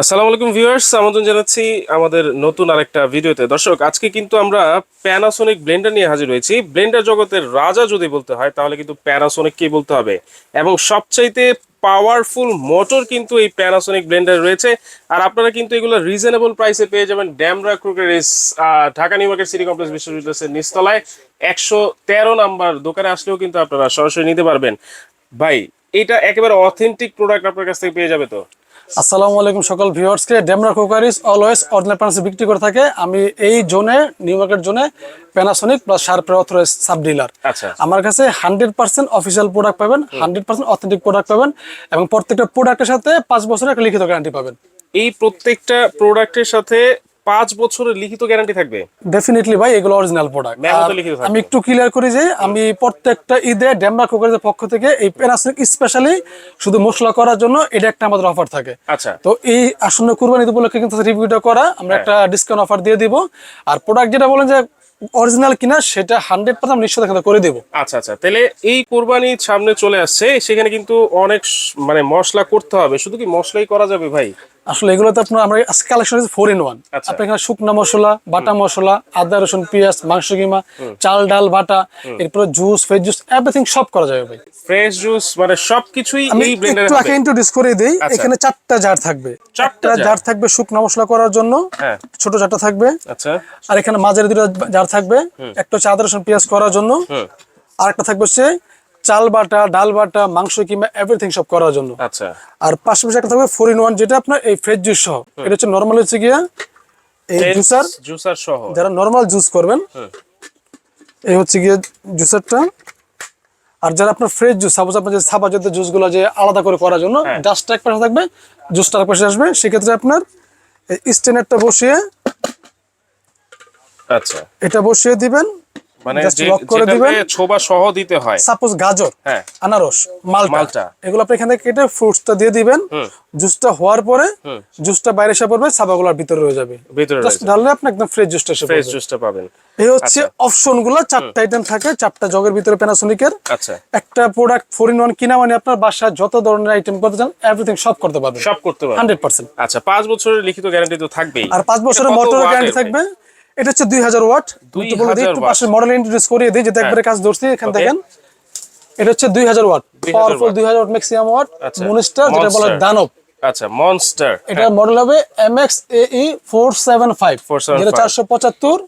আসসালামু আলাইকুম ভিউয়ার্স, আমন্ত্রণ জানাচ্ছি আমাদের নতুন আরেকটা ভিডিওতে। দর্শক, আজকে কিন্তু আমরা প্যানাসোনিক ব্লেন্ডার নিয়ে হাজির হয়েছি। ব্লেন্ডার জগতের রাজা যদি বলতে হয়, তাহলে কিন্তু প্যানাসোনিককেই বলতে হবে। এবং সবচাইতে পাওয়ারফুল মোটর কিন্তু এই প্যানাসোনিক ব্লেন্ডার রয়েছে। আর আপনারা কিন্তু এগুলো রিজনেবল প্রাইসে পেয়ে যাবেন Demra Crockeries Dhaka New Market City Complex বিশ্ববিদ্যালয়ের নিচতলায়। একশো তেরো নাম্বার দোকানে আসলেও কিন্তু আপনারা সরাসরি নিতে পারবেন। ভাই, এটা একেবারে অথেন্টিক প্রোডাক্ট আপনার কাছ থেকে পেয়ে যাবে তো? আসসালামু আলাইকুম সকল ভিউয়ার্সকে ডেমরা কুকারিস অলওয়েজ অর্ডিনারি প্যানাস বিক্রি করে থাকে। আমি এই জোনে নিউ মার্কেট জোনে প্যানাসনিক প্লাস শার্পের অথরাইজ সাব ডিলার আচ্ছা আমার কাছে হান্ড্রেড পার্সেন্ট অফিসিয়াল প্রোডাক্ট পাবেন হান্ড্রেড পার্সেন্ট অথেন্টিক প্রোডাক্ট পাবেন এবং প্রত্যেকটা প্রোডাক্টের সাথে পাঁচ বছরের একটা লিখিত গ্যারান্টি পাবেন। এই প্রত্যেকটা প্রোডাক্টের সাথে পাঁচ বছরের লিখিত গ্যারান্টি থাকবে। ডেফিনেটলি ভাই এগুলো অরিজিনাল প্রোডাক্ট আমি একটু ক্লিয়ার করি যে আমি প্রত্যেকটা ঈদে ডেমরা কুকারিজের পক্ষ থেকে এই প্যানাসোনিক স্পেশালি শুধু মশলা করার জন্য এটা একটা আমাদের অফার থাকে। আচ্ছা। তো এই আসন্ন কুরবানি উপলক্ষে কিন্তু রিভিউটা করা আমরা একটা ডিসকাউন্ট অফার দিয়ে দিব। আর প্রোডাক্ট যেটা বলেন যে অরিজিনাল কিনা সেটা হান্ড্রেড পার্সেন্ট নিশ্চয় এখানে করে দেবো। আচ্ছা আচ্ছা। তাহলে এই কোরবানির সামনে চলে আসছে সেখানে কিন্তু অনেক মানে মশলা করতে হবে। শুধু কি মশলাই করা যাবে ভাই? আসলে এগুলোতে আপনার আমরা আজকে কালেকশন হচ্ছে ফোর ইন ওয়ান। আপনার এখানে শুকনা মশলা বাটা মশলা আদা রসুন পেঁয়াজ মাংস কিমা চাল ডাল বাটা এরপরে জুস ফেজ জুস এভরিথিং সব করা যাবে ভাই। ফ্রেশ জুস মানে সবকিছুই আমি এই ব্লেন্ডারে একটু আগে ইন্ট্রোডিউস করে দিই আচ্ছা। এখানে চারটা জার থাকবে। চারটা জার থাকবে শুকনা মশলা করার জন্য হ্যাঁ। ছোট চারটা থাকবে। আচ্ছা। আর এখানে মাঝারি দুটো জার থাকবে একটা হচ্ছে আদা রসুন পেঁয়াজ করার জন্য আর একটা থাকবে হচ্ছে চাল বাটা ডাল বাটা মাংস কিংবা এভরিথিং সব করার জন্য। আচ্ছা। আর পাশাপাশি একটা থাকবে ফোর ইন ওয়ান যেটা আপনার এই ফ্রেশ জুস সহ। এটা হচ্ছে নর্মাল হচ্ছে গিয়া এই জুসার জুসার সহ। যারা নর্মাল জুস করবেন এই হচ্ছে গিয়ে জুসারটা আর যারা আপনার ফ্রেশ জুস সাপোজ আপনার যে সাবা জাতীয় জুসগুলো যে আলাদা করে করার জন্য হ্যাঁ। ডাস্টটা এক পাশে থাকবে জুসটা এক পাশে আসবে। সেক্ষেত্রে আপনার এই স্টেনারটা বসিয়ে আচ্ছা। এটা বসিয়ে দিবেন। মানে করে দিবেন। ছোবা সহ দিতে হয়। সাপোজ গাজর হ্যাঁ। আনারস মালটা। মালটা। এগুলো আপনি এখানে কেটে ফ্রুটসটা দিয়ে দিবেন। জুসটা হওয়ার পরে জুসটা বাইরে এসে পড়বে সাবাগুলোর ভিতরে রয়ে যাবে। ভিতরে ঢাললে আপনি একদম ফ্রেশ জুসটা এসে ফ্রেশ জুসটা পাবেন। এই হচ্ছে অপশনগুলো চারটা আইটেম থাকে চারটা জগের ভিতরে প্যানাসোনিকের আচ্ছা। একটা প্রোডাক্ট ফোর ইন ওয়ান কিনা মানে আপনার বাসায় যত ধরনের আইটেম করতে চান এভরিথিং সব করতে পারবেন। সব করতে পারবেন। হান্ড্রেড পার্সেন্ট আচ্ছা পাঁচ বছরের লিখিত গ্যারান্টি তো থাকবেই। আর পাঁচ বছরের watt গ্যারান্টি থাকবে? এটা হচ্ছে দুই হাজার ওয়াট। 2000 বলে দিই একটু। পাশের মডেল ইন্ট্রোডিউস করিয়ে দিই যেটা একবারে কাজ ধরছি এখান থেকে দেখেন। এটা হচ্ছে দুই হাজার ওয়াট পাওয়ারফুল। দুই হাজার ওয়াট ম্যাক্সিমাম ওয়াট মনস্টার যেটা বলে দানব আচ্ছা মনস্টার এটার মডেল হবে এম এক্স এই ফোর সেভেন ফাইভ 475 যেটা চারশো পঁচাত্তর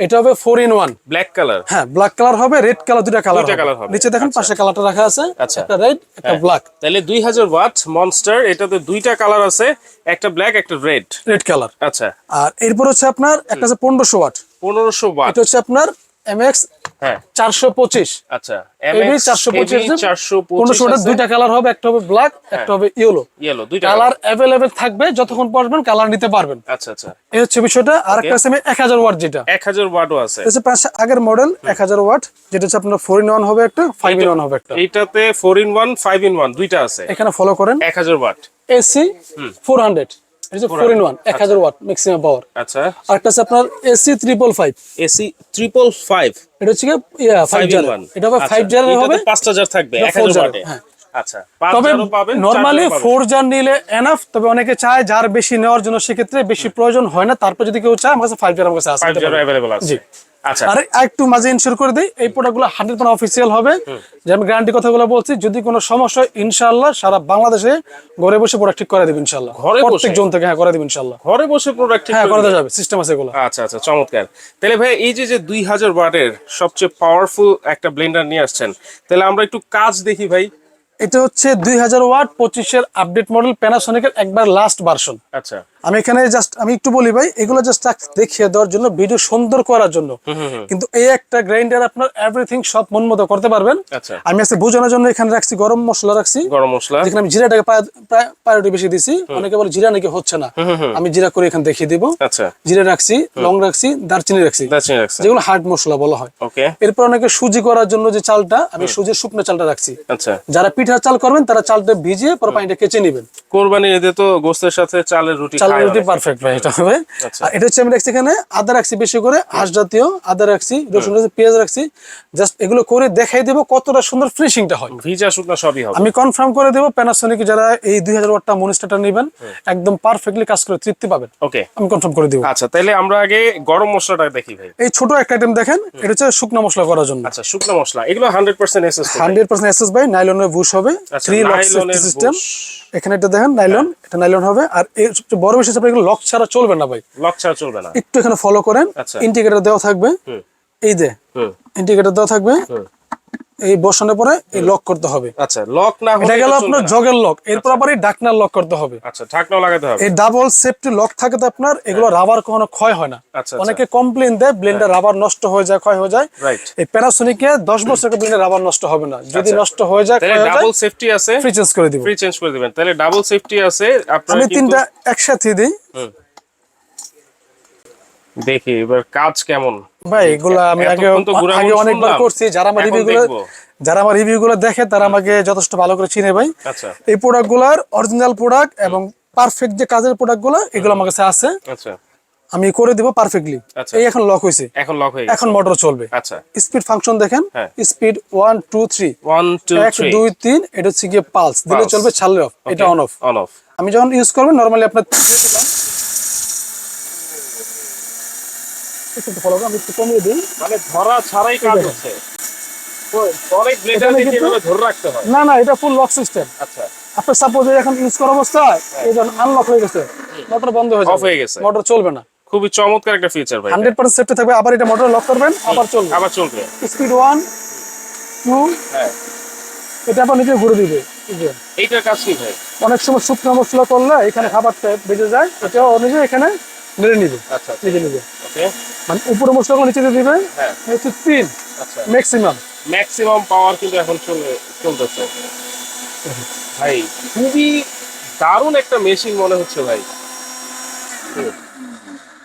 এটা হবে four in one black colour হ্যাঁ ব্ল্যাক কালার হবে রেড কালার দুটা কালার কালার হবে। নিচে দেখেন পাশে কালারটা রাখা আছে। আচ্ছা। একটা রেড একটা ব্ল্যাক তাহলে দুই হাজার ওয়াট মনস্টার এটাতে দুইটা কালার আছে একটা ব্ল্যাক একটা রেড রেড কালার আচ্ছা। আর এরপর হচ্ছে আপনার একটা আছে পনেরোশো ওয়াট। পনেরোশো ওয়াট। এটা হচ্ছে আপনার এম এক্স হ্যাঁ। চারশো পঁচিশ। আচ্ছা এবি চারশো পঁচিশ চারশো পনেরোশো দুইটা কালার হবে একটা হবে ব্ল্যাক একটা হবে ইয়েলো ইয়েলো দুইটা কালার অ্যাভেলেবেল থাকবে যতক্ষণ পড়বেন কালার নিতে পারবেন। আচ্ছা আচ্ছা। এই হচ্ছে বিষয়টা আর একটা আছে এক হাজার ওয়াট যেটা। এক হাজার ওয়াটও আছে। হচ্ছে পাশে আগের মডেল এক হাজার ওয়াট যেটা হচ্ছে আপনার ফোর ইন ওয়ান হবে একটা ফাইভ ইন ওয়ান হবে একটা। এইটাতে four in one five in one দুইটা আছে। এখানে ফলো করেন। এক হাজার ওয়াট এসি ফোর হান্ড্রেড এটা হচ্ছে ইন ওয়ান এক হাজার ওয়াট ম্যাক্সিমাম পাওয়ার আচ্ছা। আর একটা আছে আপনার AC triple five AC triple five এটা হচ্ছে কি ইয়া জার এটা হবে ফাইভ জার হবে। পাঁচটা জার থাকবে ওয়াটে। হ্যাঁ। আচ্ছা। তবে নর্মালি। ফোর জার নিলে এনাফ তবে অনেকে চায় যার বেশি নেওয়ার জন্য সেক্ষেত্রে বেশি প্রয়োজন হয় না তারপর যদি কেউ চায় আমার কাছে ফাইভ জার আমার কাছে আছে ফাইভ জারও অ্যাভেলেবল আছে। জি। আচ্ছা। আর একটু মাঝে ইনশিওর করে দিই এই প্রোডাক্টগুলো হান্ড্রেড পার্সেন্ট অফিসিয়াল হবে। যে আমি গ্যারান্টি কথাগুলো বলছি যদি কোনো সমস্যা হয় ইনশাআল্লাহ সারা বাংলাদেশে ঘরে বসে প্রোডাক্ট ঠিক করে দেবেন ইনশাআল্লাহ। ঘরে বসে? প্রত্যেক জন থেকে হ্যাঁ করে দেবেন ইনশাআল্লাহ। ঘরে বসে প্রোডাক্ট হ্যাঁ করে দেওয়া যাবে সিস্টেম আছে এগুলো। আচ্ছা আচ্ছা চমৎকার। তাহলে ভাই এই যে যে দুই হাজার ওয়াটের সবচেয়ে পাওয়ারফুল একটা ব্লেন্ডার নিয়ে আসছেন তাহলে আমরা একটু কাজ দেখি ভাই এটা হচ্ছে দুই হাজার ওয়াট পঁচিশের আপডেট মডেল প্যানাসনিকের একবার লাস্ট ভার্সন আচ্ছা। আমি এখানে জাস্ট আমি একটু বলি ভাই এগুলো জাস্ট দেখিয়ে দেওয়ার জন্য ভিডিও সুন্দর করার জন্য। কিন্তু এই একটা গ্রাইন্ডার আপনার এভরিথিং সব মন মতো করতে পারবেন। আচ্ছা। আমি আজকে বোঝানোর জন্য এখানে রাখছি গরম মশলা রাখছি। গরম মশলা। যেখানে আমি জিরাটাকে প্রায়োরিটি বেশি দিছি। অনেকে বলে জিরা নাকি হচ্ছে না। আমি জিরা করে এখানে দেখিয়ে দিব। আচ্ছা। জিরা রাখছি লং রাখছি দারচিনি রাখছি। দারচিনি রাখছে। যেগুলো হার্ড মশলা বলা হয়। ওকে। এরপর অনেকে সুজি করার জন্য যে চালটা আমি সুজির শুকনো চালটা রাখছি। আচ্ছা। যারা পিঠা পিঠার চাল করবেন তারা চালটা ভিজিয়ে পরে পানিটা কেচে নেবেন। কোরবানি ঈদে তো গোস্তের সাথে চালের রুটি পারফেক্ট ভাই এটা হবে। আচ্ছা। আর এটা হচ্ছে আমি রাখছি এখানে আদা রাখছি বেশি করে হাঁস জাতীয় আদা রাখছি রসুন রাখছি পেঁয়াজ রাখছি। জাস্ট এগুলো করে দেখাই দেবো কতটা সুন্দর ফিনিশিংটা হয়। ভিজা শুকনা সবই হবে। আমি কনফার্ম করে দেবো প্যানাসোনিক যারা এই দুই হাজার ওয়াটটা মনিস্টারটা নেবেন একদম পারফেক্টলি কাজ করে তৃপ্তি পাবেন। ওকে। আমি কনফার্ম করে দিব। আচ্ছা তাহলে আমরা আগে গরম মশলাটা দেখি ভাই। এই ছোট একটা আইটেম দেখেন এটা হচ্ছে শুকনো মশলা করার জন্য। আচ্ছা শুকনো মশলা এগুলো hundred percent SS hundred percent SS by নাইলনের bush হবে আচ্ছা, থ্রি লক সিস্টেম এখানে এটা দেখেন নাইলন এটা নাইলন হবে। আর সবচেয়ে বড় বিষয় হচ্ছে এগুলো লক ছাড়া চলবে না ভাই। লক ছাড়া চলবে না। একটু এখানে ফলো করেন আচ্ছা। ইন্ডিকেটর দেওয়া থাকবে। এই যে হুম। ইন্ডিকেটর দেওয়া থাকবে। এই বসানোর পরে এই লক করতে হবে। আচ্ছা লক না হলে এটা গেল আপনার জগের লক এরপর আবার এই ডাকনার লক করতে হবে। আচ্ছা ঢাকনাও লাগাতে হবে। এই ডাবল সেফটি লক থাকে তো আপনার এগুলো রাবার কখনো ক্ষয় হয় না। আচ্ছা, আচ্ছা। অনেকে কমপ্লেন দেয় ব্লেন্ডার রাবার নষ্ট হয়ে যায় ক্ষয় হয়ে যায়। রাইট এই প্যানাসোনিকে দশ বছর ব্লেন্ডার রাবার নষ্ট হবে না। যদি আচ্ছা। নষ্ট হয়ে যায় তাহলে হয়ে ডাবল সেফটি আছে। ফ্রি চেঞ্জ করে দিব। ফ্রি চেঞ্জ করে দিবেন। তাহলে ডাবল সেফটি আছে আপনারা আমি তিনটা একসাথে দিই। দেখি এবার কাজ কেমন? ভাই এগুলা আমি আগে আগে অনেকবার করছি। যারা আমার এখন রিভিউ গুলো দেখব। যারা আমার রিভিউ গুলো দেখে তারা আমাকে যথেষ্ট ভালো করে চিনে ভাই। আচ্ছা। এই প্রোডাক্টগুলার অরিজিনাল প্রোডাক্ট এবং পারফেক্ট যে কাজের প্রোডাক্টগুলো এগুলো আমার কাছে আছে। আচ্ছা। আমি করে দিব পারফেক্টলি আচ্ছা। এই এখন লক হয়েছে। এখন লক হয়ে এখন মোটর চলবে। আচ্ছা। স্পিড ফাংশন দেখেন। Speed one two three one two এক থ্রি দুই তিন এটা হচ্ছে গিয়ে পালস দিলে চলবে ছাড়লে অফ এটা অন অফ অন অফ আমি যখন ইউজ করবেন নরমালি আপনার দিলাম। একটু করুন, আমি একটু কমিয়ে দিই। মানে ধরা ছাড়াই কাজ হচ্ছে। হয়। না না এটা ফুল লক সিস্টেম আচ্ছা। আপনার সাপোজ এখন ইউজ করা অবস্থায় এই যখন আনলক হয়ে গেছে মোটর বন্ধ হয়ে যাবে। হয়ে গেছে। মোটর চলবে না। খুবই চমৎকার একটা ফিচার ভাই হান্ড্রেড পার্সেন্ট সেফটি থাকবে আবার এটা মোটর লক করবেন আবার চলবে। আবার চলবে। স্পিড ওয়ান টু হ্যাঁ। এটা আবার নিজে ঘুরে দিবে। এই এইটার কাজ কি ভাই? অনেক সময় শুকনো মশলা করলে এখানে খাবারটা বেজে যায় এটাও নিজে এখানে মেরে নিবে। আচ্ছা নিজে নিজে ওকে। মানে উপরে নিচে দিয়ে দিবে হ্যাঁ। হচ্ছে তিন। আচ্ছা। ম্যাক্সিমাম। ম্যাক্সিমাম পাওয়ার কিন্তু এখন চলে চলতেছে। ভাই খুবই দারুণ একটা মেশিন মনে হচ্ছে ভাই।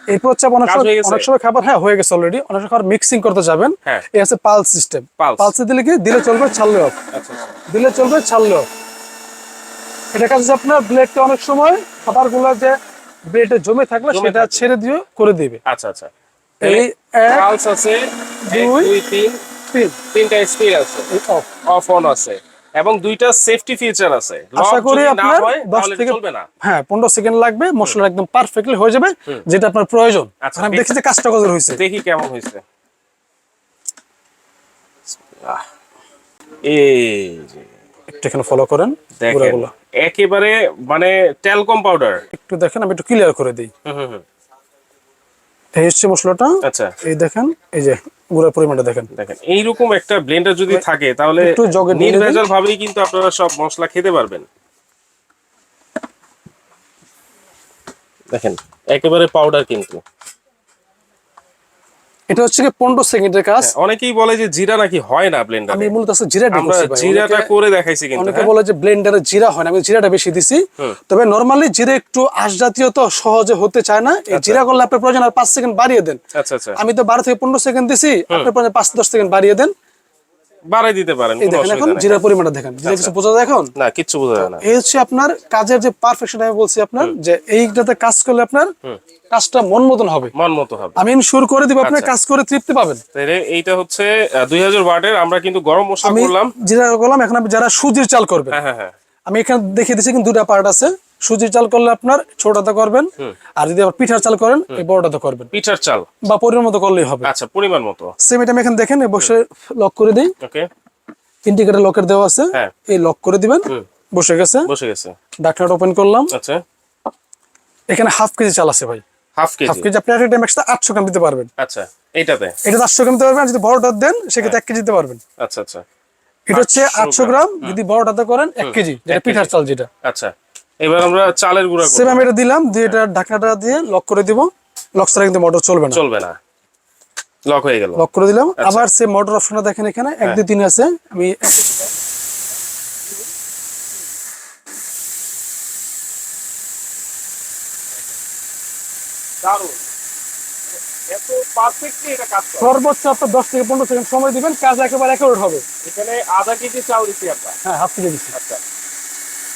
এরপর হচ্ছে অনেক সময় অনেক সময় খাবার হ্যাঁ হয়ে গেছে অলরেডি অনেক সময় মিক্সিং করতে যাবেন। হ্যাঁ। এই আছে পালস সিস্টেম। পালসে দিলে কি? দিলে চলবে ছাড়লে অফ আচ্ছা আচ্ছা। দিলে চলবে ছাড়লে অফ এটা আপনার ব্লেডটা অনেক সময় খাবারগুলো যে ব্লেডে জমে থাকলে সেটা ছেড়ে দিয়ে করে দিবে। আচ্ছা আচ্ছা। এই পালস আছে দুই, তিন তিন। তিনটা স্পিড আছে। অফ অফ অন আছে। এবং দুইটা সেফটি ফিচার আছে। আশা করি আপনার হয় দশ তাহলে থেকে চলবে না। হ্যাঁ পনেরো সেকেন্ড লাগবে মশলা একদম পারফেক্টলি হয়ে যাবে যেটা আপনার প্রয়োজন। আচ্ছা, আমি দেখছি যে কাজটা কত হয়েছে। দেখি কেমন হয়েছে। এই যে। একটু এখানে ফলো করেন দেখেন। একেবারে মানে টেলকম পাউডার একটু দেখেন আমি একটু ক্লিয়ার করে দিই। এই হচ্ছে মশলাটা আচ্ছা। এই দেখেন এই যে গুঁড়ার পরিমাণটা দেখেন। দেখেন এইরকম একটা ব্লেন্ডার যদি থাকে তাহলে একটু জগে নির্ভেজাল ভাবেই কিন্তু আপনারা সব মশলা খেতে পারবেন। দেখেন একেবারে পাউডার কিন্তু। এটা হচ্ছে কি পনেরো সেকেন্ডের কাজ। অনেকেই বলে যে জিরা নাকি হয় না ব্লেন্ডার আমি মূলত আছে জিরা আমরা দিচ্ছি ভাই। জিরাটা করে দেখাইছি কিন্তু অনেকে হ্যাঁ? বলে যে ব্লেন্ডারে জিরা হয় না আমি জিরাটা বেশি দিছি। তবে নরমালি জিরা একটু আশ জাতীয় তো সহজে হতে চায় না। এই জিরা করলে আপনি প্রয়োজন আর পাঁচ সেকেন্ড বাড়িয়ে দেন। আচ্ছা আচ্ছা। আমি তো বারো থেকে পনেরো সেকেন্ড দিছি আপনি প্রয়োজন পাঁচ দশ সেকেন্ড বাড়িয়ে দেন। বাড়াই দিতে পারেন দেখেন এখন জিরার পরিমাণটা দেখেন জিরা কিছু বোঝা যায় এখন? না কিচ্ছু বোঝা যায় না। এই হচ্ছে আপনার কাজের যে পারফেকশন আমি বলছি আপনার যে এইটাতে কাজ করলে আপনার কাজটা মন মতন হবে। মন মতো হবে। আমি ইনশিওর করে দিব আপনার আচ্ছা। কাজ করে তৃপ্তি পাবেন। তাহলে এইটা হচ্ছে দুই হাজার ওয়াটের আমরা কিন্তু গরম মশলা করলাম। যেটা করলাম এখন আপনি যারা সুজির চাল করবেন হ্যাঁ হ্যাঁ হ্যাঁ। আমি এখানে দেখিয়ে দিচ্ছি কিন্তু দুটা পার্ট আছে। সুজির চাল করলে আপনার ছোটটা করবেন আর যদি আবার পিঠার চাল করেন এই বড়টাতে করবেন। পিঠার চাল? বা পরিমাণ মতো করলেই হবে। আচ্ছা পরিমাণ মতো। সেম এটা আমি এখানে দেখেন বসে লক করে দিই। ওকে। ইন্ডিকেটর লকের দেওয়া আছে। হ্যাঁ। এই লক করে দিবেন। বসে গেছে। বসে গেছে। ডাকনাটা ওপেন করলাম। আচ্ছা। এখানে হাফ কেজি চাল আছে ভাই। হাফ হাফ কেজি কেজি আপনি একটা ম্যাক্সটা আটশো গ্রাম দিতে পারবেন। আচ্ছা এইটাতে? এটা আটশো গ্রাম দিতে পারবেন যদি বড়টা দেন সেক্ষেত্রে এক কেজি দিতে পারবেন। আচ্ছা আচ্ছা। এটা হচ্ছে 800 আটশো গ্রাম যদি বড়টাতে করেন এক কেজি যেটা পিঠার চাল যেটা। আচ্ছা। এবার আমরা চালের গুঁড়া সেম আমি এটা দিলাম দিয়ে এটা ঢাকনাটা দিয়ে লক করে দিব। লক ছাড়া কিন্তু মোটর চলবে না। চলবে না। লক হয়ে গেল। লক করে দিলাম। আচ্ছা। আবার সে মোটর অপশনটা দেখেন এখানে এক দুই তিন আছে। আমি সর্বোচ্চ আপনার দশ থেকে পনেরো সেকেন্ড সময় দিবেন কাজ একেবারে হবে। এখানে আধা কেজি চাল দিচ্ছি আমরা। হ্যাঁ হাফ কেজি দিচ্ছি। আচ্ছা।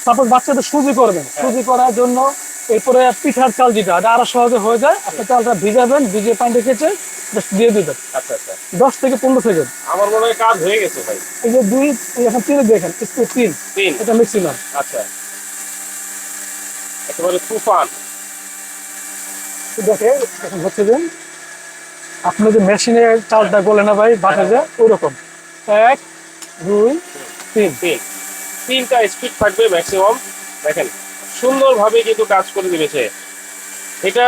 তারপর বাচ্চাদের সুজি করবেন। সুজি করার জন্য এরপরে পিঠার চাল যেটা এটা আরও সহজে হয়ে যায়। আপনি চালটা ভিজাবেন ভিজিয়ে পানি রেখেছে just দিয়ে দিবেন। আচ্ছা আচ্ছা। দশ থেকে পনেরো সেকেন্ড। আমার মনে হয় কাজ হয়ে গেছে ভাই। এই যে দুই এখন তিনে দেখেন তিন। তিন। এটা ম্যাক্সিমাম আচ্ছা। একেবারে তুফান। দেখে এখন হচ্ছে যে আপনার যে মেশিনে চালটা গলে না ভাই বাটা যায় ওরকম এক দুই তিন। তিন। তিনটা স্পিড থাকবে ম্যাক্সিমাম দেখেন সুন্দরভাবে কিন্তু কাজ করে দিয়েছে। এটা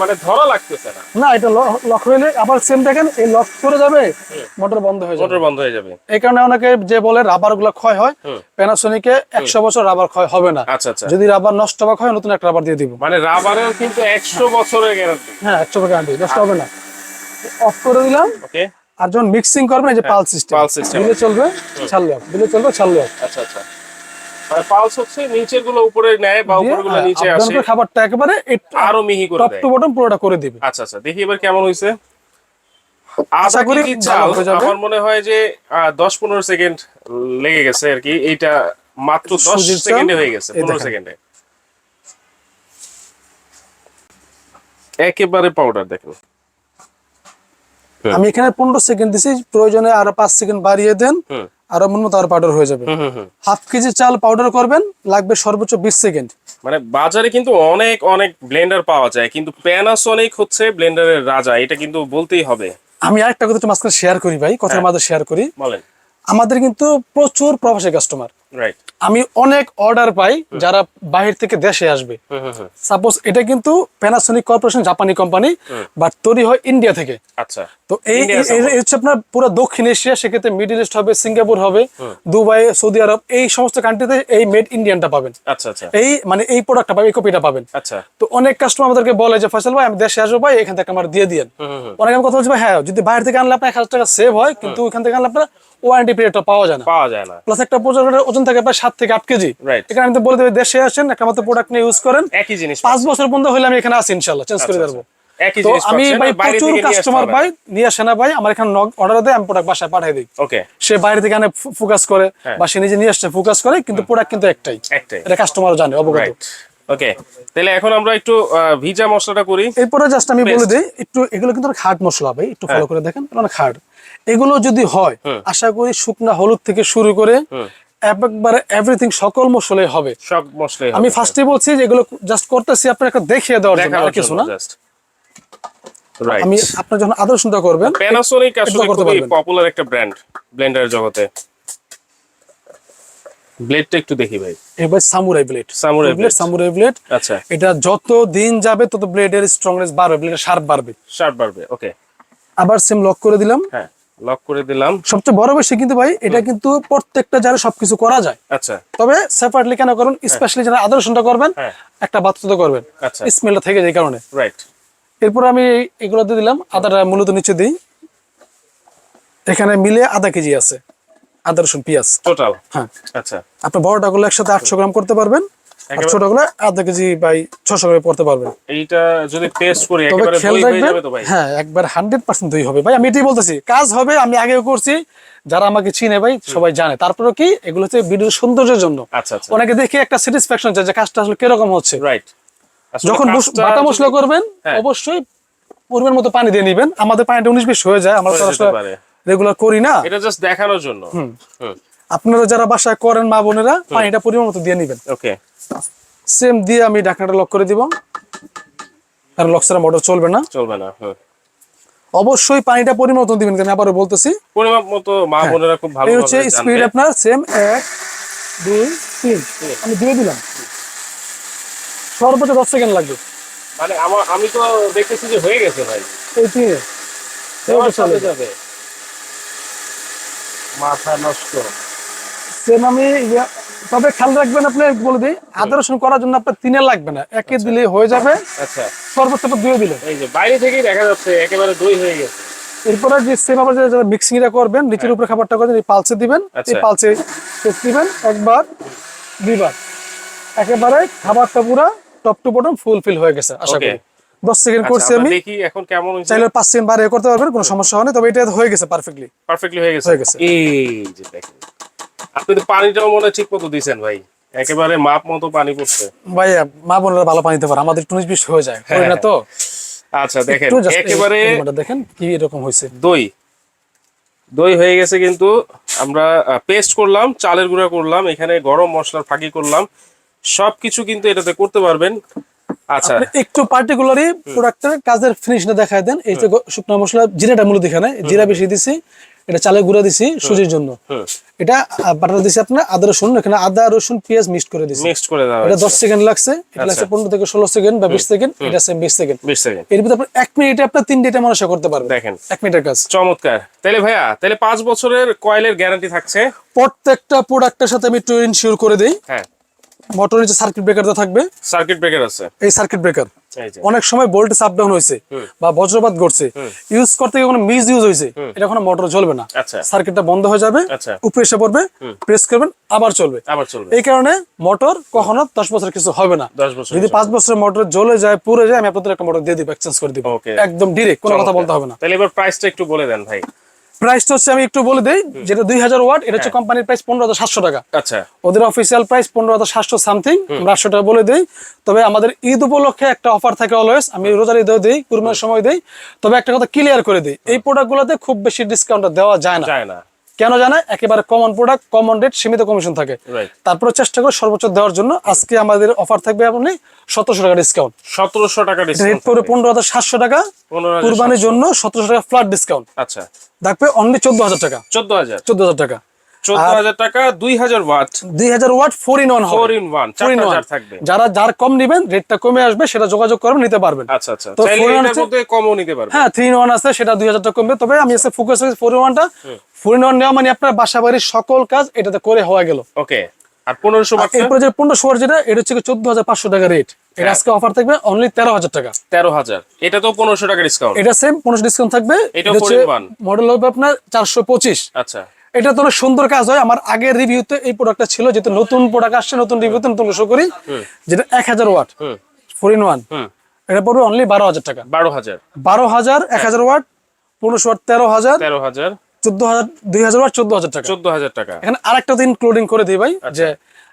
মানে ধরা লাগতেছে না। না এটা লক হইলে আবার সেম দেখেন এই লক করে যাবে মোটর বন্ধ হয়ে যাবে। মোটর বন্ধ হয়ে যাবে। এই কারণে অনেকে যে বলে রাবারগুলো ক্ষয় হয়। প্যানাসোনিকে একশো বছর রাবার ক্ষয় হবে না। আচ্ছা আচ্ছা। যদি রাবার নষ্ট বা ক্ষয় নতুন একটা রাবার দিয়ে দিব। মানে রাবারের কিন্তু একশো বছরের গ্যারান্টি হ্যাঁ একশো গ্যারান্টি নষ্ট হবে না। অফ করে দিলাম। ওকে আর যখন মিক্সিং করবেন এই যে পাল সিস্টেম pulse system। দিলে চলবে ছাড়লে off, দিলে চলবে ছাড়লে off। আচ্ছা আচ্ছা। মানে পালস হচ্ছে নিচেরগুলো উপরে নেয় বা উপরগুলো হ্যাঁ, নিচে আসে। খাবারটা একেবারে আরও মিহি করে টপ টু বটম পুরোটা করে দিবে। আচ্ছা আচ্ছা দেখি এবার কেমন হয়েছে আশা করি চাল? আমার মনে হয় যে আহ, দশ পনেরো সেকেন্ড লেগে গেছে আর কি। এইটা মাত্র দশ সুজির চাল, সেকেন্ডে হয়ে গেছে। সেকেন্ডে একেবারে পাউডার দেখুন। আমি এখানে পনেরো সেকেন্ড দিছি প্রয়োজনে আরও পাঁচ সেকেন্ড বাড়িয়ে দেন হুম আরও মনে মতো আর পাউডার হয়ে যাবে। হাফ কেজি চাল পাউডার করবেন লাগবে সর্বোচ্চ বিশ সেকেন্ড মানে বাজারে কিন্তু অনেক অনেক ব্লেন্ডার পাওয়া যায় কিন্তু প্যানাসোনিক হচ্ছে ব্লেন্ডারের রাজা এটা কিন্তু বলতেই হবে। আমি আরেকটা কথা মাঝখানে শেয়ার করি ভাই কথার হ্যাঁ। মাঝে শেয়ার করি। বলেন। আমাদের কিন্তু প্রচুর প্রবাসী কাস্টমার আমি অনেক অর্ডার পাই যারা বাহির থেকে দেশে আসবে। সাপোজ এটা কিন্তু প্যানাসোনিক কর্পোরেশন জাপানি কোম্পানি বাট তৈরি হয় ইন্ডিয়া থেকে। আচ্ছা। তো এই. হচ্ছে আপনার পুরো দক্ষিণ এশিয়া সেক্ষেত্রে মিডিল ইস্ট হবে সিঙ্গাপুর হবে দুবাই সৌদি আরব এই সমস্ত কান্ট্রিতে এই মেড ইন্ডিয়ানটা পাবেন। আচ্ছা আচ্ছা। এই মানে এই প্রোডাক্টটা পাবেন এই কপিটা পাবেন। আচ্ছা। তো অনেক কাস্টমার আমাদেরকে বলে যে ফসল ভাই আমি দেশে আসব ভাই এখান থেকে আমার দিয়ে দিয়েন। হুম। অনেক আমি কথা বলছি ভাই হ্যাঁ যদি বাইরে থেকে আনলে আপনার এক হাজার টাকা সেভ হয় কিন্তু ওইখান থেকে আনলে আপনার ওয়ারেন্টি পিরিয়ডটা পাওয়া যায় না। পাওয়া যায় না। প্লাস একটা প্রোডাক্টের ওজন থাকে প্রায় সাত থেকে আট কেজি. এখানে আমি তো বলে দেবো দেশে আসেন একটা মাত্র প্রোডাক্ট নিয়ে ইউজ করেন। একই জিনিস পাঁচ বছর পর্যন্ত হলে আমি এখানে আসি ইনশাল্লাহ চেঞ্জ করে আচ্ছা, দেবো। জিনিস আমি প্রচুর কাস্টমার হবে ভাই নিয়ে আসে না ভাই আমার এখানে অর্ডার দেয় আমি প্রোডাক্ট বাসায় পাঠিয়ে দিই। ওকে সে বাইরে থেকে আনে ফোকাস করে হ্যাঁ। বা সে নিজে নিয়ে আসছে ফোকাস করে কিন্তু প্রোডাক্ট কিন্তু একটাই। একটাই। এটা কাস্টমার জানে অবগত। ওকে তাহলে এখন আমরা একটু ভিজা মশলাটা করি। এরপরে জাস্ট আমি বলে দিই একটু এগুলো কিন্তু অনেক হার্ড মশলা ভাই একটু হ্যাঁ। ফলো করে দেখেন অনেক হার্ড এগুলো যদি হয় আশা করি শুকনা হলুদ থেকে শুরু করে একবারে এভরিথিং সকল মশলাই হবে। সব মশলাই আমি ফার্স্টে বলছি যে এগুলো জাস্ট করতেছি আপনার একটা দেখিয়ে দেওয়ার জন্য আর কিছু না। আমি আপনার যখন আদর্শনটা করবেন প্যানাসোনিক আসলে খুবই পপুলার একটা ব্র্যান্ড ব্লেন্ডার জগতে। ব্লেডটা একটু দেখি ভাই। এবার samurai blade Samurai blade samurai blade আচ্ছা। এটা যত দিন যাবে তত ব্লেডের স্ট্রংনেস বাড়বে ব্লেডের শার্প বাড়বে। শার্প বাড়বে ওকে আবার সেম লক করে দিলাম। হ্যাঁ লক করে দিলাম। সবচেয়ে বড় বিষয় কিন্তু ভাই এটা কিন্তু প্রত্যেকটা সবকিছু করা যায়। আচ্ছা। তবে সেপারেটলি কেন করুন? স্পেশালি যারা আদর্শনটা করবেন হ্যাঁ। একটা বাধ্যতা করবেন। আচ্ছা। স্মেলটা থেকে যায় কারণে। রাইট এরপর আমি এই- এগুলো দিয়ে দিলাম আদাটা মূলত নিচে দিই। এখানে মিলে আধা কেজি আছে। আদা রসুন পেঁয়াজ। টোটাল হ্যাঁ। আচ্ছা। আপনি বড়টা গুলো একসাথে আটশো গ্রাম করতে পারবেন আর ছোটগুলো আধা কেজি বাই ছশো গ্রাম করতে পারবেন। এইটা যদি পেস্ট করি তবে খেয়াল রাখবেন যাবে তো ভাই? হ্যাঁ একবার হান্ড্রেড পার্সেন্ট দই হবে। ভাই আমি এটাই বলতেছি কাজ হবে আমি আগেও করছি। যারা আমাকে চিনে ভাই সবাই জানে। তারপরে কি এগুলো হচ্ছে ভিডিওর সৌন্দর্যের জন্য। আচ্ছা আচ্ছা। অনেকে দেখে একটা স্যাটিসফ্যাকশন যে কাজটা আসলে কীরকম হচ্ছে। রাইট যখন বাটা মশলা করবেন হ্যাঁ। অবশ্যই পরিমাণ মতো পানি দিয়ে নিবেন। আমাদের পানিটা উনিশ বিশ হয়ে যায় আমরা হয়ে। রেগুলার করি না। এটা জাস্ট দেখানোর জন্য। আপনারা যারা বাসায় করেন মা বোনেরা পানিটা পরিমাণ মতো দিয়ে নিবেন। ওকে। সেম দিয়ে আমি ঢাকনাটা লক করে দিব। কারণ লক ছাড়া মোটর চলবে না। চলবে না অবশ্যই পানিটা পরিমাণ মতো দিবেন আমি আবারও বলতেছি। পরিমাপ মতো মা বোনেরা খুব ভালো এই হচ্ছে স্পিড আপনার সেম এক দুই তিন। আমি দিয়ে দিলাম। সর্বোচ্চ দশ সেকেন্ড লাগবে। মানে আমার আমি তো দেখতেছি যে হয়ে গেছে ভাই। এই তিনে। যাবে। মাথা নষ্ট। সেম আমি তবে খেয়াল রাখবেন আপনি বলে দিই আদা রসুন করার জন্য আপনার তিনে লাগবে না। একে দিলে হয়ে যাবে আচ্ছা। সর্বোচ্চ দুয়ে দিলে এই যে বাইরে থেকেই দেখা যাচ্ছে একেবারে দই হয়ে গেছে। এরপরে যে সেম আবার যে মিক্সিং টা করবেন নিচের উপরে খাবারটা করবেন এই পালসে দিবেন এই আচ্ছা। পালসে টেস্ট দিবেন একবার দুইবার। একেবারে খাবারটা পুরো টপ টু বটম ফুলফিল হয়ে গেছে আশা করি। দশ সেকেন্ড আচ্ছা, করছি আমি। দেখি এখন কেমন চাইলে পাঁচ সেকেন্ড বাড়িয়ে করতে পারবেন কোনো সমস্যা হয়নি তবে এটা হয়ে গেছে পারফেক্টলি পারফেক্টলি হয়ে গেছে। হয়ে গেছে। এই যে দেখেন। আপনি তো পানিটাও মনে হয় ঠিক মতো দিছেন ভাই। একেবারে মাপ মতো পানি পড়ছে। ভাই মা বোনেরা ভালো পানি দিতে পারে আমাদের টুনিশ বিষ হয়ে যায় করি না তো? আচ্ছা দেখেন একেবারে দেখেন কি এরকম হয়েছে। দই। দই হয়ে গেছে কিন্তু আমরা পেস্ট করলাম চালের গুঁড়া করলাম এখানে গরম মশলার ফাঁকি করলাম। সবকিছু কিন্তু এটাতে করতে পারবেন। আচ্ছা। একটু পার্টিকুলারই প্রোডাক্টের কাজের ফিনিশটা দেখায় দেন। এই যে শুকনো মশলা জিরাটা মূলত এখানে জিরা বেশি দিছি এটা চালের গুঁড়া দিছি সুজির জন্য। এটা বাটার দিছি আপনার আদা রসুন এখানে আদা রসুন পেঁয়াজ মিক্সড করে দিছি। মিক্সড করে দেওয়া এটা হয়েছে। দশ সেকেন্ড লাগছে এটা লাগছে পনেরো থেকে ষোলো সেকেন্ড বা বিশ সেকেন্ড এটা সেম বিশ সেকেন্ড বিশ সেকেন্ড এর ভিতরে আপনার এক মিনিটে আপনার তিন ডেটা মানুষ করতে পারবে দেখেন। এক মিনিটের কাজ। চমৎকার। তাহলে ভাইয়া তাহলে পাঁচ বছরের কয়েলের গ্যারান্টি থাকছে? প্রত্যেকটা প্রোডাক্টের সাথে আমি একটু ইনশিওর করে দিই। হ্যাঁ। সার্কিট ব্রেকারটা থাকবে। সার্কিট ব্রেকার আছে। এই সার্কিট ব্রেকার অনেক সময় ভোল্টেজ আপ ডাউন হয়েছে বা বজ্রপাত ঘটছে। ইউজ করতে গিয়ে কোনো মিস ইউজ হয়েছে এটা কোনো মোটর চলবে না। আচ্ছা। সার্কিটটা বন্ধ হয়ে যাবে আচ্ছা। উপরে এসে পড়বে প্রেস করবেন আবার চলবে। আবার চলবে। এই কারণে মোটর কখনো দশ বছর কিছু হবে না। যদি পাঁচ বছরের মোটর জ্বলে যায় পুড়ে যায় আমি আপনাদের একটা মোটর দিয়ে দিব এক্সচেঞ্জ করে দিব. একদম ডিরেক্ট কোনো কথা বলতে হবে না। তাহলে এবার প্রাইসটা একটু বলে দেন ভাই। প্রাইসটা হচ্ছে আমি একটু বলে দিই যেটা দুই হাজার ওয়াট এটা হচ্ছে কোম্পানির প্রাইস পনেরো হাজার সাতশো টাকা। আচ্ছা। ওদের অফিসিয়াল প্রাইস পনেরো হাজার সাতশো সামথিং আমরা আটশো টাকা বলে দিই। তবে আমাদের ঈদ উপলক্ষে একটা অফার থাকে অলওয়েজ আমি রোজার ঈদেও দিই কুরবানির সময় দিই। তবে একটা কথা ক্লিয়ার করে দিই এই প্রোডাক্টগুলোতে খুব বেশি ডিসকাউন্ট দেওয়া যায় না। যায় না। কেন জানা? একেবারে কমন প্রোডাক্ট কমন রেট সীমিত কমিশন থাকে। তারপর চেষ্টা করে সর্বোচ্চ দেওয়ার জন্য আজকে আমাদের অফার থাকবে আপনি সতেরোশো টাকা ডিসকাউন্ট সতেরোশো টাকা রেট ডিসকাউন্ট পড়বে পনেরো হাজার সাতশো টাকা কুরবানির জন্য সতেরোশো টাকা ফ্ল্যাট ডিসকাউন্ট আচ্ছা। দেখবে অনলি চোদ্দ হাজার টাকা। চোদ্দ হাজার। চোদ্দ হাজার টাকা। চোদ্দ হাজার টাকা দুই হাজার ওয়াট। দুই হাজার watt four in one four in one চার হাজার থাকবে। যারা যার কম নিবেন রেটটা কমে আসবে সেটা যোগাযোগ করবেন নিতে পারবেন। আচ্ছা আচ্ছা। তো চাইলে four in one মধ্যে কমও নিতে পারবে হ্যাঁ থ্রি ইন ওয়ান আছে সেটা দুই হাজার টাকা কমবে। তবে আমি এসে ফোকাস করেছি ফোর ইন ওয়ানটা ফোর ইন ওয়ান নেওয়া মানে আপনার বাসা বাড়ির সকল কাজ এটাতে করে হওয়া গেল। ওকে। আর পনেরোশো বাচ্চা এরপরে যে পনেরো শোয়ার যেটা এটা হচ্ছে চোদ্দ হাজার পাঁচশো টাকা রেট হ্যাঁ। এটা আজকে অফার থাকবে অনলি তেরো হাজার টাকা। তেরো হাজার। এটা তো পনেরোশো টাকা ডিসকাউন্ট এটা সেম পনেরোশো ডিসকাউন্ট থাকবে। এটা হচ্ছে 4। মডেল হবে আপনার চারশো পঁচিশ। আচ্ছা। এটা তো সুন্দর কাজ হয়। আমার আগের রিভিউতে এই প্রোডাক্টটা ছিল যেহেতু নতুন প্রোডাক্ট আসছে নতুন রিভিউতে নতুন শো করি যেটা এক হাজার ওয়াট হুম। ফোর ইন ওয়ান হুম। এটা পড়বে অনলি বারো হাজার টাকা। বারো হাজার। বারো হাজার এক হাজার ওয়াট পনেরোশো ওয়াট তেরো হাজার তেরো হাজার। চোদ্দ হাজার দুই হাজার ওয়াট চোদ্দ হাজার টাকা। চোদ্দ হাজার টাকা। এখানে আরেকটা দিন ইনক্লুডিং করে দিই ভাই যে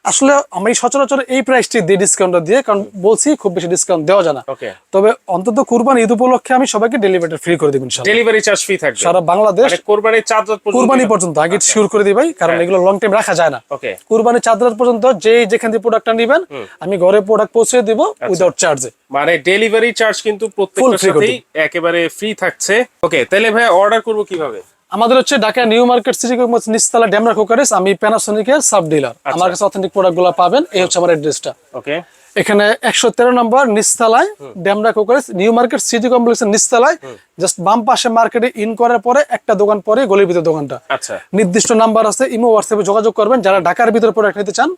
আসলে আমি সচরাচর এই প্রাইসটি দিই ডিসকাউন্টটা দিয়ে কারণ বলছি খুব বেশি ডিসকাউন্ট দেওয়া যায় না। তবে অন্তত কুরবান ঈদ উপলক্ষে আমি সবাইকে ডেলিভারি ফ্রি করে দিব ইনশাআল্লাহ। ডেলিভারি চার্জ ফ্রি থাকবে। সারা বাংলাদেশ মানে কোরবানির কুরবানি পর্যন্ত আগে শিওর করে দিই ভাই কারণ এগুলো লং টাইম রাখা যায় না। কুরবানি চাঁদ রাত পর্যন্ত যে যেখান থেকে প্রোডাক্টটা নেবেন আমি ঘরে প্রোডাক্ট পৌঁছে দিব উইদাউট চার্জে মানে ডেলিভারি চার্জ কিন্তু প্রত্যেকটার করে সাথেই একেবারে ফ্রি থাকছে। ওকে তাহলে ভাই অর্ডার করব কীভাবে? আমাদের হচ্ছে Dhaka New Market City Complex নিচতলা ড্যামরা কোকারেস। আমি প্যানাসোনিকের সাব ডিলার। আমার কাছে অথেন্টিক প্রোডাক্টগুলো পাবেন। এই হচ্ছে আমার অ্যাড্রেসটা ওকে এখানে একশো তেরো নম্বর নিচতলায় ড্যামরা কোকারেস। নিউ মার্কেট সিটি কমপ্লেক্সের নিচতলায়। জাস্ট বাম পাশে মার্কেটে ইন করার পরে একটা দোকান পরে গলির ভিতরে দোকানটা। আচ্ছা। নির্দিষ্ট নাম্বার আছে ইমো হোয়াটসঅ্যাপে যোগাযোগ করবেন। যারা ঢাকার ভিতরে প্রোডাক্ট নিতে চান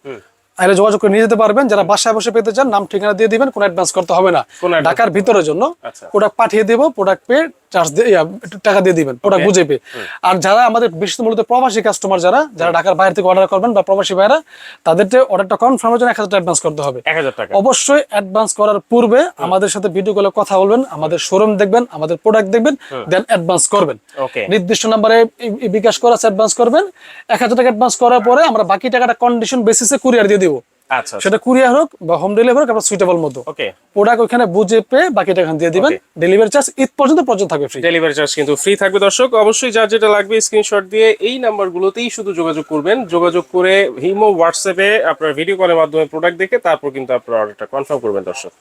তাহলে যোগাযোগ করে নিয়ে যেতে পারবেন। যারা বাসায় বসে পেতে চান নাম ঠিকানা দিয়ে দিবেন। কোনো অ্যাডভান্স করতে হবে না। ঢাকার ভিতরের জন্য আচ্ছা। প্রোডাক্ট পাঠিয়ে দেবো প্রোডাক্ট পেয়ে চার্জ দিয়ে টাকা দিয়ে দিবেন প্রোডাক্ট বুঝে পেয়ে। আর যারা আমাদের বিশেষ মূলত প্রবাসী কাস্টমার যারা যারা ঢাকার বাইরে থেকে অর্ডার করবেন বা প্রবাসী ভাইরা তাদেরকে অর্ডারটা কনফার্মের জন্য এক হাজার অ্যাডভান্স করতে হবে। টাকা। অবশ্যই অ্যাডভান্স করার পূর্বে আমাদের সাথে ভিডিও কলে কথা বলবেন আমাদের শোরুম দেখবেন আমাদের প্রোডাক্ট দেখবেন দেন অ্যাডভান্স করবেন। নির্দিষ্ট নাম্বারে বিকাশ করা অ্যাডভান্স করবেন। এক হাজার টাকা অ্যাডভান্স করার পরে আমরা বাকি টাকাটা কন্ডিশন বেসিসে কুরিয়ার দিয়ে দিব। সেটা কুরিয়ার হোক বা হোম ডেলিভারি হোক আপনার সুইটেবল মতো। ওকে প্রোডাক্ট ওখানে বুঝে পেয়ে বাকি টাকা দিয়ে দিবেন। ডেলিভারি চার্জ ঈদ পর্যন্ত পর্যন্ত থাকবে ফ্রি ডেলিভারি চার্জ কিন্তু ফ্রি থাকবে। দর্শক অবশ্যই যার যেটা লাগবে স্ক্রিনশট দিয়ে এই নাম্বারগুলোতেই শুধু যোগাযোগ করবেন। যোগাযোগ করে হিমো হোয়াটসঅ্যাপে আপনার ভিডিও কলের মাধ্যমে প্রোডাক্ট দেখে তারপর কিন্তু আপনার অর্ডারটা কনফার্ম করবেন দর্শক।